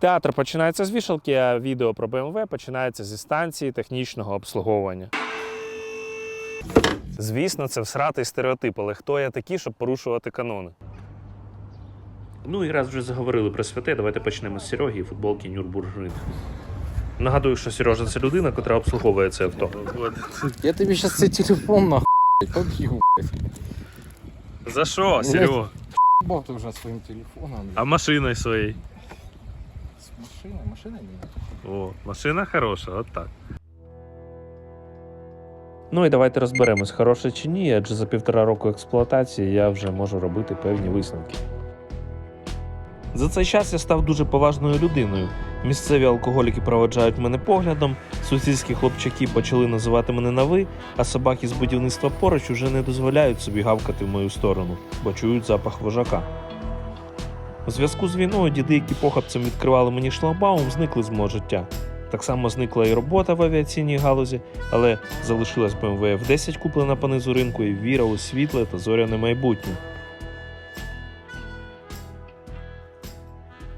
Театр починається з вішалки, а відео про BMW починається зі станції технічного обслуговування. Звісно, це всратий стереотип, але хто я такий, щоб порушувати канони? Ну і раз вже заговорили про святе, давайте почнемо з Сереги і футболки Нюрбургрин. Нагадую, що Сережа це людина, яка обслуговує це авто. Я тобі зараз цей телефон нахуй поб'ю. За що, Серега? Бог ти вже своїм телефоном. А машиною своєю? З машиною, машина ні. О, машина хороша, от так. Ну і давайте розберемось, хороше чи ні, адже за півтора року експлуатації я вже можу робити певні висновки. За цей час я став дуже поважною людиною. Місцеві алкоголіки проводжають мене поглядом, сусідські хлопчаки почали називати мене на ви, а собаки з будівництва поруч уже не дозволяють собі гавкати в мою сторону, бо чують запах вожака. У зв'язку з війною діди, які похапцем відкривали мені шлагбаум, зникли з мого життя. Так само зникла і робота в авіаційній галузі, але залишилась BMW F10 куплена по низу ринку і віра у світле та зоряне майбутнє.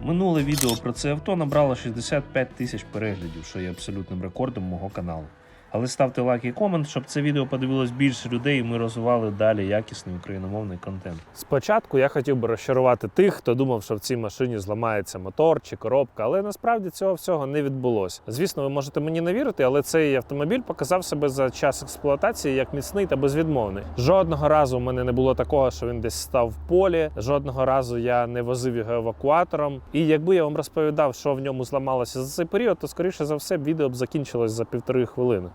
Минуле відео про це авто набрало 65 тисяч переглядів, що є абсолютним рекордом мого каналу. Але ставте лайк і комент, щоб це відео подивилось більше людей, і ми розвивали далі якісний україномовний контент. Спочатку я хотів би розчарувати тих, хто думав, що в цій машині зламається мотор чи коробка, але насправді цього всього не відбулося. Звісно, ви можете мені не вірити, але цей автомобіль показав себе за час експлуатації як міцний та безвідмовний. Жодного разу у мене не було такого, що він десь став в полі. Жодного разу я не возив його евакуатором. І якби я вам розповідав, що в ньому зламалося за цей період, то скоріше за все відео б закінчилось за півтори хвилини.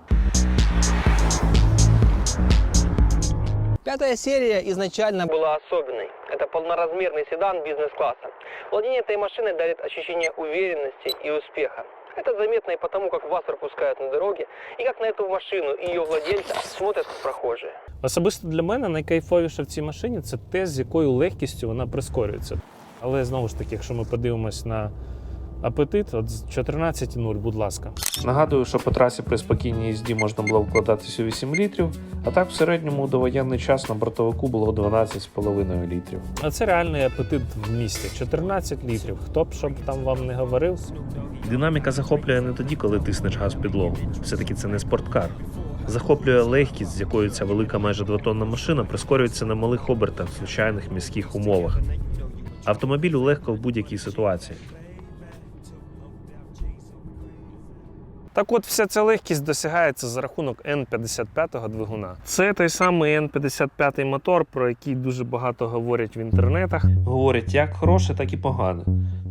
Пятая серия изначально была особенной. Это полноразмерный седан бизнес-класса. Владение этой машиной дарит ощущение уверенности и успеха. Это заметно и потому, как вас пропускают на дороге, и как на эту машину и ее владельца смотрят прохожие. Особисто для мене найкайфовіше в цій машині це те, з якою легкістю вона прискорюється. Але знову ж таки, якщо ми подивимось на апетит, от з 14,0, будь ласка. Нагадую, що по трасі при спокійній їзді можна було вкладатися у 8 літрів, а так в середньому у довоєнний час на бортовику було 12,5 літрів. А це реальний апетит в місті 14 літрів. Хто б щоб там вам не говорив. Динаміка захоплює не тоді, коли тиснеш газ в підлогу. Все-таки це не спорткар. Захоплює легкість, з якою ця велика майже двотонна машина прискорюється на малих обертах в звичайних міських умовах. Автомобілю легко в будь-якій ситуації. Так от, вся ця легкість досягається за рахунок N55 двигуна. Це той самий N55 мотор, про який дуже багато говорять в інтернетах. Говорять як хороше, так і погане.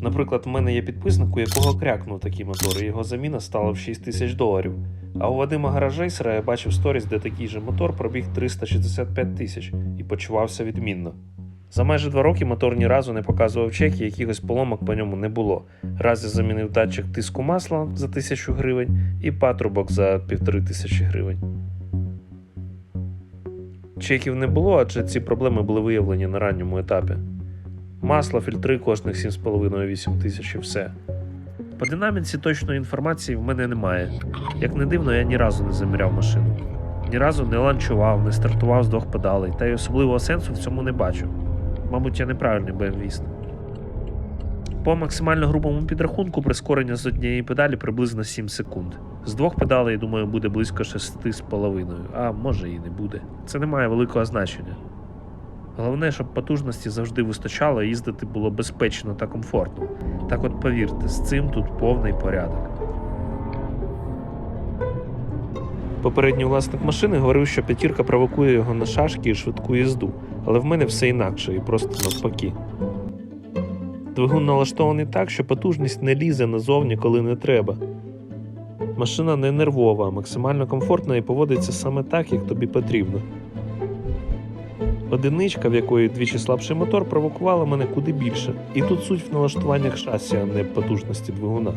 Наприклад, в мене є підписник, у якого крякнув такий мотор, і його заміна стала в 6 тисяч доларів. А у Вадима Гаражейсера я бачив сторіс, де такий же мотор пробіг 365 тисяч і почувався відмінно. За майже два роки мотор ні разу не показував чек, якихось поломок по ньому не було. Раз я замінив датчик тиску масла за тисячу гривень і патрубок за півтори тисячі гривень. Чеків не було, адже ці проблеми були виявлені на ранньому етапі. Масло, фільтри кожних 7,5-8 тисяч і все. По динаміці точної інформації в мене немає. Як не дивно, я ні разу не заміряв машину. Ні разу не ланчував, не стартував з двох педалей, та й особливого сенсу в цьому не бачу. Мабуть, я неправильний BMW-іст. По максимально грубому підрахунку прискорення з однієї педалі приблизно 7 секунд. З двох педалей, думаю, буде близько 6,5, а може і не буде. Це не має великого значення. Головне, щоб потужності завжди вистачало і їздити було безпечно та комфортно. Так от повірте, з цим тут повний порядок. Попередній власник машини говорив, що п'ятірка провокує його на шашки і швидку їзду, але в мене все інакше і просто навпаки. Двигун налаштований так, що потужність не лізе назовні, коли не треба. Машина не нервова, максимально комфортна і поводиться саме так, як тобі потрібно. Одиничка, в якої двічі слабший мотор, провокувала мене куди більше. І тут суть в налаштуваннях шасі, а не потужності двигуна.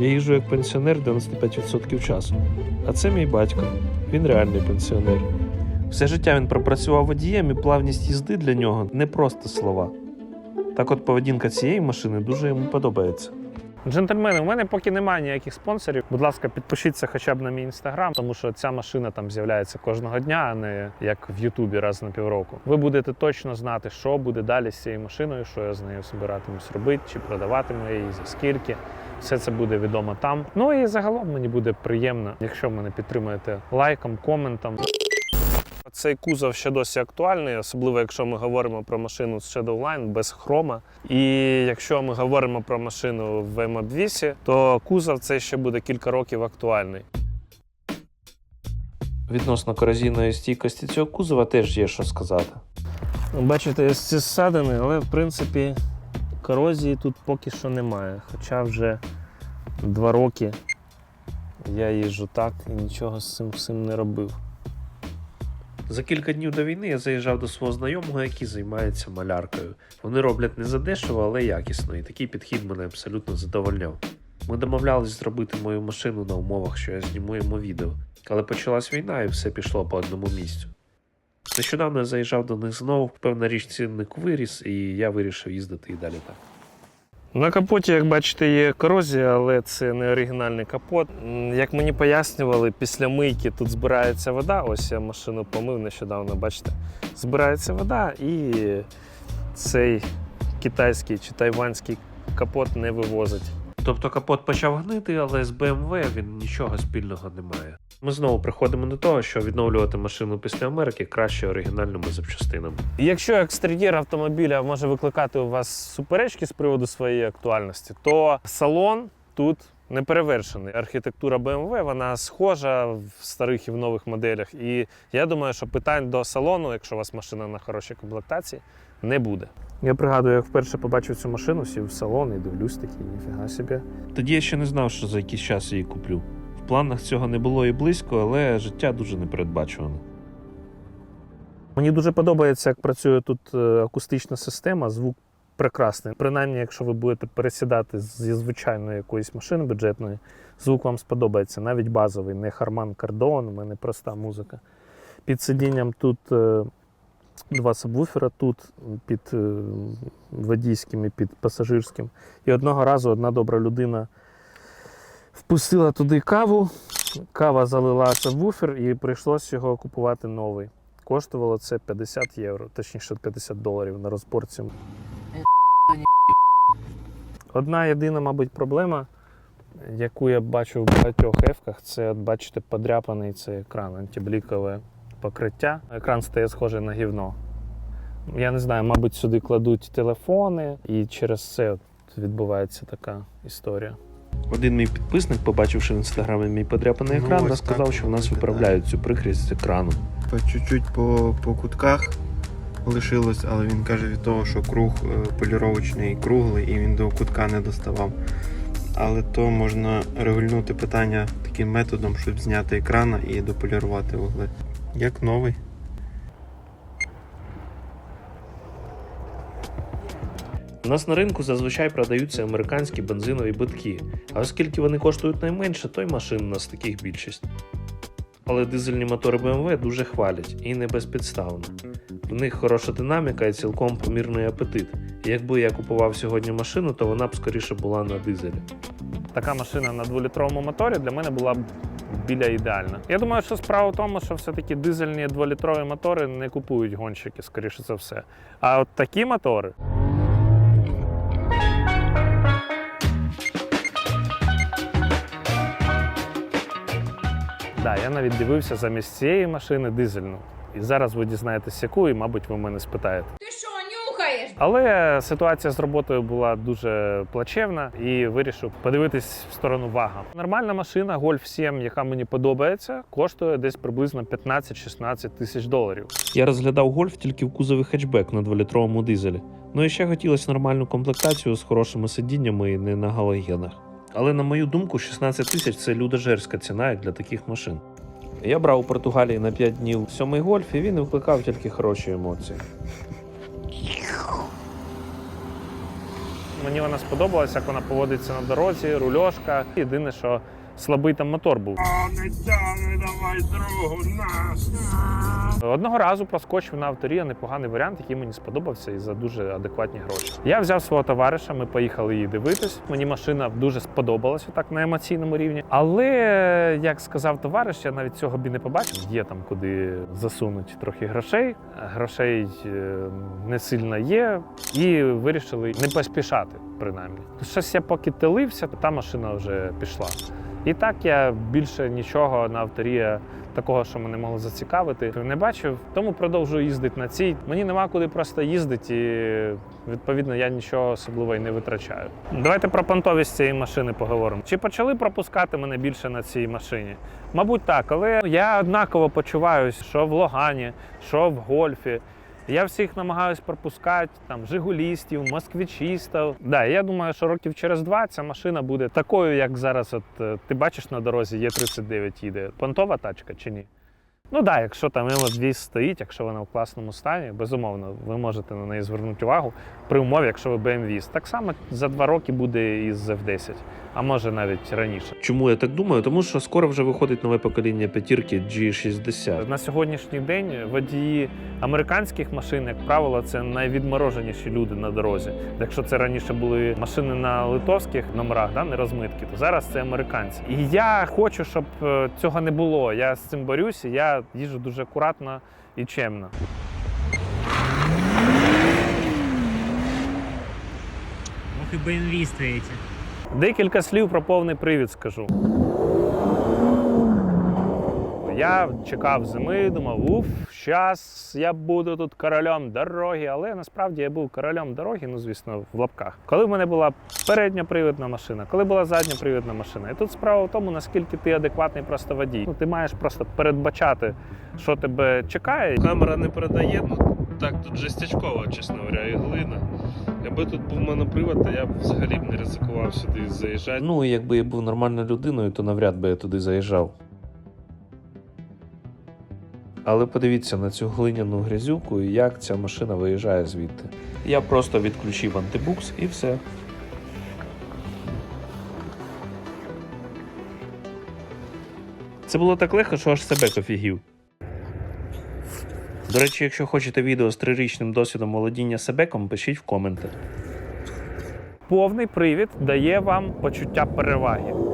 Я їжджу як пенсіонер 95% часу. А це мій батько. Він реальний пенсіонер. Все життя він пропрацював водієм і плавність їзди для нього не просто слова. Так от поведінка цієї машини дуже йому подобається. Джентльмени, у мене поки немає ніяких спонсорів. Будь ласка, підпишіться хоча б на мій інстаграм, тому що ця машина там з'являється кожного дня, а не як в Ютубі раз на півроку. Ви будете точно знати, що буде далі з цією машиною, що я з нею збиратимусь робити, чи продаватиму її за скільки. Все це буде відомо там. Ну і загалом мені буде приємно, якщо мене підтримуєте лайком, коментом. Цей кузов ще досі актуальний, особливо якщо ми говоримо про машину з Shadowline без хрома. І якщо ми говоримо про машину в M2, то кузов цей ще буде кілька років актуальний. Відносно корозійної стійкості цього кузова теж є що сказати. Бачите, ось ці ссадини, але в принципі корозії тут поки що немає. Хоча вже два роки я їжджу так і нічого з цим всім не робив. За кілька днів до війни я заїжджав до свого знайомого, який займається маляркою. Вони роблять не задешево, але якісно, і такий підхід мене абсолютно задовольняв. Ми домовлялись зробити мою машину на умовах, що я зніму йому відео, але почалась війна і все пішло по одному місцю. Нещодавно я заїжджав до них знову, певна річ цінник виріс, і я вирішив їздити і далі так. На капоті, як бачите, є корозія, але це не оригінальний капот. Як мені пояснювали, після мийки тут збирається вода. Ось я машину помив нещодавно, бачите. Збирається вода і цей китайський чи тайванський капот не вивозить. Тобто капот почав гнити, але з BMW він нічого спільного не має. Ми знову приходимо до того, що відновлювати машину після Америки краще оригінальними запчастинами. Якщо екстер'єр автомобіля може викликати у вас суперечки з приводу своєї актуальності, то салон тут не перевершений. Архітектура BMW вона схожа в старих і в нових моделях. І я думаю, що питань до салону, якщо у вас машина на хорошій комплектації, не буде. Я пригадую, як вперше побачив цю машину, сів в салон і дивлюсь такий, ніфіга собі. Тоді я ще не знав, що за якийсь час її куплю. В планах цього не було і близько, але життя дуже непередбачуване. Мені дуже подобається, як працює тут е, акустична система, звук прекрасний. Принаймні, якщо ви будете пересідати зі звичайної якоїсь машини бюджетної, звук вам сподобається, навіть базовий, не Harman Kardon, у мене проста музика. Під сидінням тут е, два сабвуфера, тут під е, водійським і під пасажирським. І одного разу одна добра людина впустила туди каву, кава залила сабвуфер і прийшлося його купувати новий. Коштувало це 50 євро, точніше 50 доларів на розборці. Одна єдина, мабуть, проблема, яку я бачу в багатьох ефках, це, от бачите, подряпаний цей екран, антиблікове покриття. Екран стає схожий на гівно. Я не знаю, мабуть, сюди кладуть телефони, і через це от відбувається така історія. Один мій підписник, побачивши в інстаграмі мій подряпаний Ну, екран, розказав, що в нас виправляють цю прикрість з екрану. По чуть-чуть по, по кутках лишилось, але він каже від того, що круг е, поліровочний круглий і він до кутка не доставав. Але то можна регульнути питання таким методом, щоб зняти екрана і дополірувати вугли. Як новий. У нас на ринку зазвичай продаються американські бензинові битки, а оскільки вони коштують найменше, то й машин у нас таких більшість. Але дизельні мотори BMW дуже хвалять і не безпідставно. В них хороша динаміка і цілком помірний апетит. Якби я купував сьогодні машину, то вона б скоріше була на дизелі. Така машина на 2-літровому моторі для мене була б біля ідеальна. Я думаю, що справа в тому, що все-таки дизельні 2-літрові мотори не купують гонщики, скоріше за все. А от такі мотори. Да, я навіть дивився замість цієї машини дизельну. І зараз ви дізнаєтесь, яку, і, мабуть, ви мене спитаєте. Ти що, нюхаєш? Але ситуація з роботою була дуже плачевна і вирішив подивитись в сторону вага. Нормальна машина Golf 7, яка мені подобається, коштує десь приблизно 15-16 тисяч доларів. Я розглядав гольф тільки в кузові хетчбек на 2-літровому дизелі. Ну і ще хотілося нормальну комплектацію з хорошими сидіннями і не на галогенах. Але на мою думку, 16 тисяч це людожерська ціна як для таких машин. Я брав у Португалії на 5 днів сьомий гольф, і він викликав тільки хороші емоції. Мені вона сподобалася, як вона поводиться на дорозі, рульошка. Єдине, що слабий там мотор був. Одного разу проскочив на авторія непоганий варіант, який мені сподобався і за дуже адекватні гроші. Я взяв свого товариша, ми поїхали її дивитись. Мені машина дуже сподобалася так на емоційному рівні. Але як сказав товариш, я навіть цього б і не побачив. Є там куди засунуть трохи грошей. Грошей е, не сильно є, і вирішили не поспішати, принаймні. Щось я поки телився, та машина вже пішла. І так я більше нічого на авторія такого, що мене могло зацікавити, не бачив. Тому продовжую їздити на цій. Мені нема куди просто їздити, і відповідно я нічого особливо і не витрачаю. Давайте про понтовість цієї машини поговоримо. Чи почали пропускати мене більше на цій машині? Мабуть, так, але я однаково почуваюся, що в Логані, що в гольфі. Я всіх намагаюсь пропускати, там жигулістів, москвичістів. Да, я думаю, що років через два ця машина буде такою, як зараз. От е, ти бачиш на дорозі, є 39 їде. Понтова тачка чи ні? Ну так, да, якщо там МФ2 стоїть, якщо вона в класному стані, безумовно, ви можете на неї звернути увагу при умові, якщо ви BMW. Так само за два роки буде і з F10, а може навіть раніше. Чому я так думаю? Тому що скоро вже виходить нове покоління п'ятірки G60. На сьогоднішній день водії американських машин, як правило, це найвідмороженіші люди на дорозі. Якщо це раніше були машини на литовських номерах, да, не розмитки, то зараз це американці. І я хочу, щоб е, цього не було. Я з цим борюся. Я їжджу дуже акуратно і чемно. Ох і БМВисты стоїть. Декілька слів про повний привід скажу. Я чекав зими, думав, уф, щас я буду тут королем дороги. Але насправді я був королем дороги, ну звісно, в лапках. Коли в мене була передньопривідна машина, коли була задньопривідна машина. І тут справа в тому, наскільки ти адекватний просто водій. Ну, ти маєш просто передбачати, що тебе чекає. Камера не передає, ну так тут жестячково, чесно говоря, і глина. Якби тут був монопривод, то я б взагалі б не ризикував сюди заїжджати. Ну, якби я був нормальною людиною, то навряд би я туди заїжджав. Але подивіться на цю глиняну грязюку і як ця машина виїжджає звідти. Я просто відключив антибукс і все. Це було так легко, що аж себе офігів. До речі, якщо хочете відео з трирічним досвідом володіння себеком, пишіть в коменти. Повний привід дає вам почуття переваги.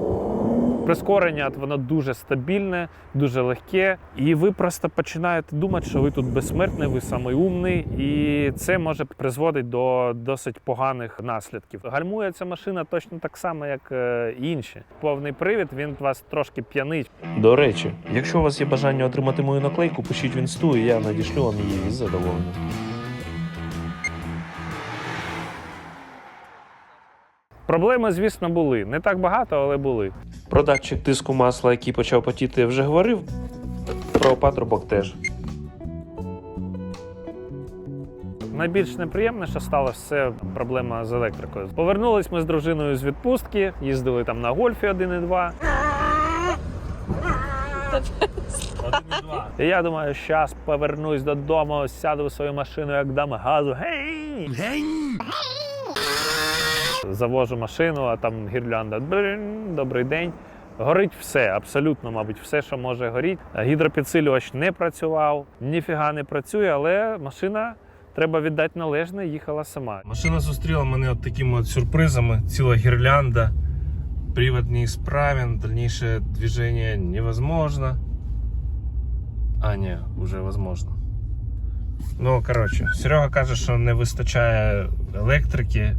Прискорення воно дуже стабільне, дуже легке, і ви просто починаєте думати, що ви тут безсмертний, ви самий умний, і це може призводити до досить поганих наслідків. Гальмує ця машина точно так само, як е, і інші. Повний привід він вас трошки п'янить. До речі, якщо у вас є бажання отримати мою наклейку, пишіть в інсту, і я надішлю вам її із задоволенням. Проблеми, звісно, були. Не так багато, але були. Про датчик тиску масла, який почав потіти, я вже говорив. Про патрубок теж. Найбільш неприємне, що сталося, це проблема з електрикою. Повернулись ми з дружиною з відпустки, їздили там на гольфі 1,2. І я думаю, зараз повернусь додому, сяду в свою машину, як дам газу. Гей! Завожу машину, а там гірлянда. Добрий день. Горить все, абсолютно, мабуть, все, що може горіти. Гідропідсилювач не працював, ніфіга не працює, але машина, треба віддати належне, їхала сама. Машина зустріла мене от такими от сюрпризами. Ціла гірлянда, привод неисправен, дальніше движение невозможно. А, ні, вже возможно. Ну, коротше, Серега каже, що не вистачає електрики.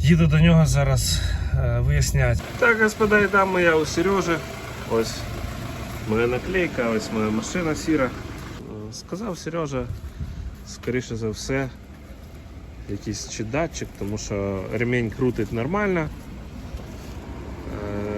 Їду до нього зараз е, виясняти. Так, господа і дами, я у Сережі. Ось моя наклейка, ось моя машина сіра. Е, Сказав Сережа, скоріше за все, якийсь чи датчик, тому що ремінь крутить нормально, е,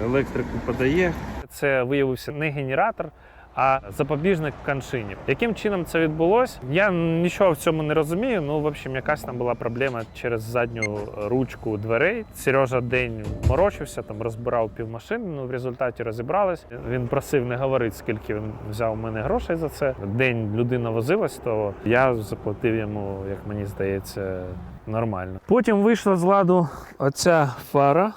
електрику подає. Це виявився не генератор, а запобіжник коншинів. Яким чином це відбулося? Я нічого в цьому не розумію. Ну, в общем, якась там була проблема через задню ручку дверей. Сережа день морочився, там розбирав півмашини. Ну, в результаті розібрались. Він просив не говорити, скільки він взяв у мене грошей за це. День людина возилась, то я заплатив йому, як мені здається, нормально. Потім вийшла з ладу оця фара.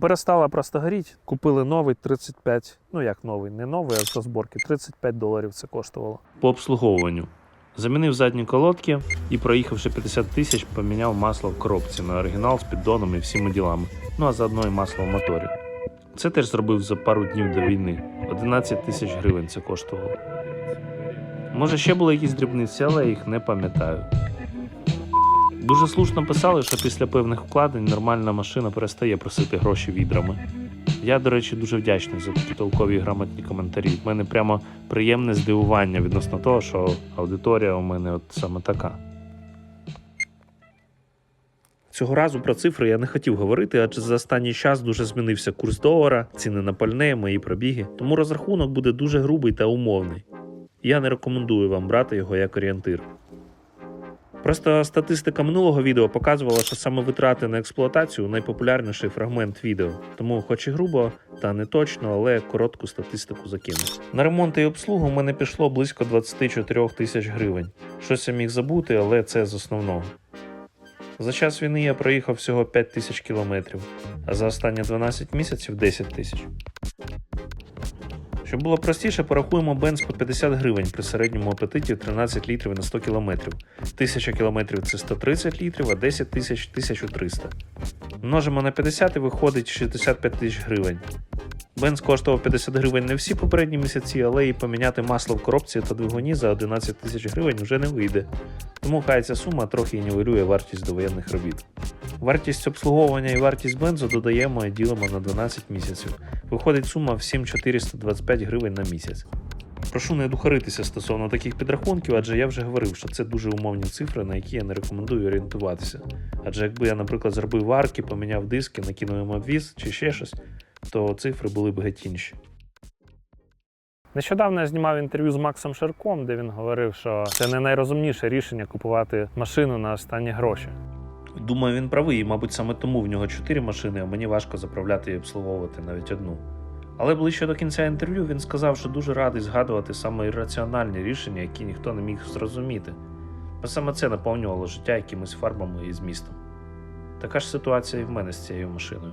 Перестала просто горіти. Купили новий 35, ну як новий, не новий, а з розборки. 35 доларів це коштувало. По обслуговуванню. Замінив задні колодки і, проїхавши 50 тисяч, поміняв масло в коробці на оригінал з піддоном і всіми ділами. Ну а заодно і масло в моторі. Це теж зробив за пару днів до війни. 11 тисяч гривень це коштувало. Може, ще були якісь дрібниці, але їх не пам'ятаю. Дуже слушно писали, що після певних вкладень нормальна машина перестає просити гроші відрами. Я, до речі, дуже вдячний за такі толкові грамотні коментарі. В мене прямо приємне здивування відносно того, що аудиторія у мене от саме така. Цього разу про цифри я не хотів говорити, адже за останній час дуже змінився курс долара, ціни на пальне, мої пробіги, тому розрахунок буде дуже грубий та умовний. Я не рекомендую вам брати його як орієнтир. Просто статистика минулого відео показувала, що саме витрати на експлуатацію найпопулярніший фрагмент відео. Тому, хоч і грубо, та не точно, але коротку статистику закину. На ремонт і обслугу в мене пішло близько 24 тисяч гривень. Щось я міг забути, але це з основного. За час війни я проїхав всього 5 тисяч кілометрів, а за останні 12 місяців 10 тисяч. Щоб було простіше, порахуємо бенз по 50 гривень при середньому апетиті 13 літрів на 100 кілометрів. 1000 кілометрів це 130 літрів, а 10 тисяч 1300. Множимо на 50 і виходить 65 тисяч гривень. Бенз коштував 50 гривень не всі попередні місяці, але і поміняти масло в коробці та двигуні за 11 тисяч гривень вже не вийде. Тому хай ця сума трохи нівелює вартість довоєнних робіт. Вартість обслуговування і вартість бензу додаємо і ділимо на 12 місяців. Виходить сума в 7425 гривень на місяць. Прошу не духаритися стосовно таких підрахунків, адже я вже говорив, що це дуже умовні цифри, на які я не рекомендую орієнтуватися. Адже якби я, наприклад, зробив варки, поміняв диски, накинув їм обвіз чи ще щось, то цифри були б геть інші. Нещодавно я знімав інтерв'ю з Максом Ширком, де він говорив, що це не найрозумніше рішення купувати машину на останні гроші. Думаю, він правий, і, мабуть, саме тому в нього чотири машини, а мені важко заправляти і обслуговувати навіть одну. Але ближче до кінця інтерв'ю він сказав, що дуже радий згадувати саме ірраціональні рішення, які ніхто не міг зрозуміти. Бо саме це наповнювало життя якимись фарбами і змістом. Така ж ситуація і в мене з цією машиною.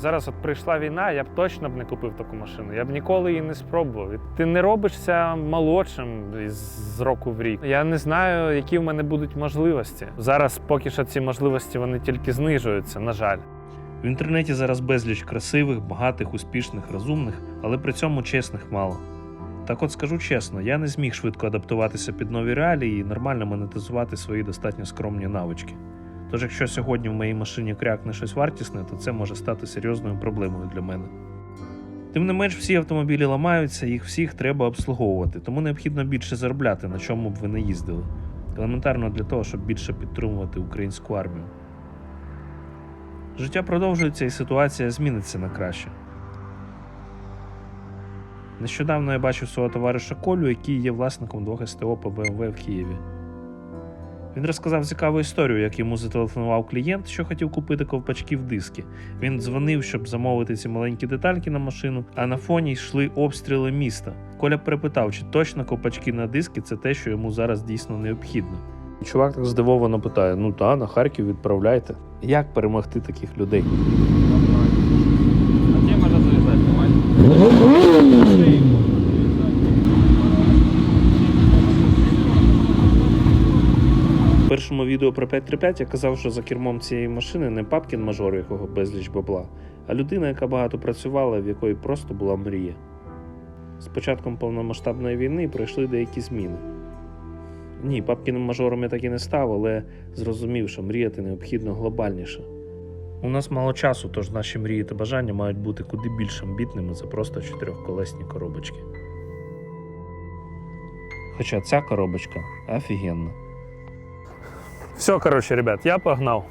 Зараз от прийшла війна, я б точно б не купив таку машину. Я б ніколи її не спробував. Ти не робишся молодшим з року в рік. Я не знаю, які в мене будуть можливості. Зараз поки що ці можливості вони тільки знижуються, на жаль. В інтернеті зараз безліч красивих, багатих, успішних, розумних, але при цьому чесних мало. Так от скажу чесно, я не зміг швидко адаптуватися під нові реалії і нормально монетизувати свої достатньо скромні навички. Тож, якщо сьогодні в моїй машині крякне щось вартісне, то це може стати серйозною проблемою для мене. Тим не менш, всі автомобілі ламаються, їх всіх треба обслуговувати, тому необхідно більше заробляти, на чому б ви не їздили. Елементарно для того, щоб більше підтримувати українську армію. Життя продовжується і ситуація зміниться на краще. Нещодавно я бачив свого товариша Колю, який є власником двох СТО по БМВ в Києві. Він розказав цікаву історію, як йому зателефонував клієнт, що хотів купити ковпачки в диски. Він дзвонив, щоб замовити ці маленькі детальки на машину, а на фоні йшли обстріли міста. Коля перепитав, чи точно ковпачки на диски це те, що йому зараз дійсно необхідно. Чувак так здивовано питає: ну та, на Харків відправляйте. Як перемогти таких людей? А где можно залезать, відео про 535 я казав, що за кермом цієї машини не папкін мажор, якого безліч бабла, а людина, яка багато працювала, в якої просто була мрія. З початком повномасштабної війни пройшли деякі зміни. Ні, папкіним мажором я так і не став, але зрозумів, що мріяти необхідно глобальніше. У нас мало часу, тож наші мрії та бажання мають бути куди більш амбітними за просто чотирьохколесні коробочки. Хоча ця коробочка офігенна. Все, короче, ребят, я погнал.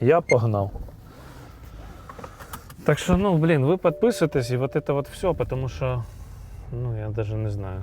Я погнал. Так что, ну, блин, вы подписывайтесь и вот это вот все, потому что, ну, я даже не знаю.